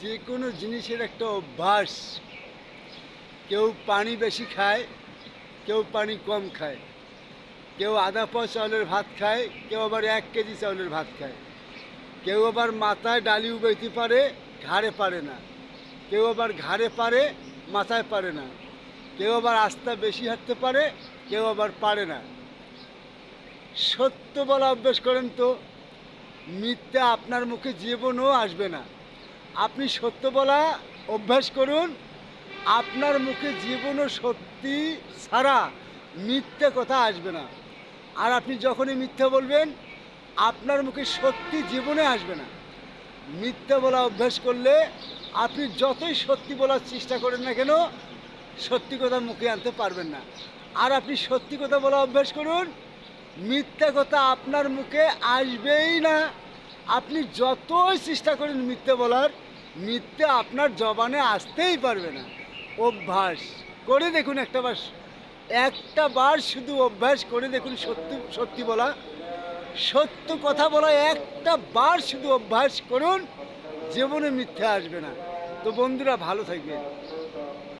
যে কোনো জিনিসের একটা অভ্যাস। কেউ পানি বেশি খায়, কেউ পানি কম খায়। কেউ আধা পোয়া চাউলের ভাত খায়, কেউ আবার এক কেজি চাউলের ভাত খায়। কেউ আবার মাথায় ডালি উবাইতে পারে, ঘাড়ে পারে না। কেউ আবার ঘাড়ে পারে, মাথায় পারে না। কেউ আবার আস্থা বেশি হাঁটতে পারে, কেউ আবার পারে না। সত্য বলা অভ্যেস করেন তো, মিথ্যা আপনার মুখে জীবনও আসবে না। আপনি সত্য বলা অভ্যাস করুন। আপনার মুখে জীবনও সত্যি ছাড়া মিথ্যে কথা আসবে না। আর আপনি যখনই মিথ্যে বলবেন, আপনার মুখে সত্যি জীবনে আসবে না। মিথ্যে বলা অভ্যাস করলে আপনি যতই সত্যি বলার চেষ্টা করেন না কেন, সত্যি কথা মুখে আনতে পারবেন না। আর আপনি সত্যি কথা বলা অভ্যাস করুন, মিথ্যা কথা আপনার মুখে আসবেই না। আপনি যতই চেষ্টা করেন মিথ্যে বলার, মিথ্যে আপনার জবানে আসতেই পারবে না। অভ্যাস, করে দেখুন একটা বার। একটা বার শুধু অভ্যাস করে দেখুন সত্যি সত্যি বলা। সত্য কথা বলা, একটা বার শুধু অভ্যাস করুন, জীবনে মিথ্যে আসবে না। তো বন্ধুরা, ভালো থাকবেন।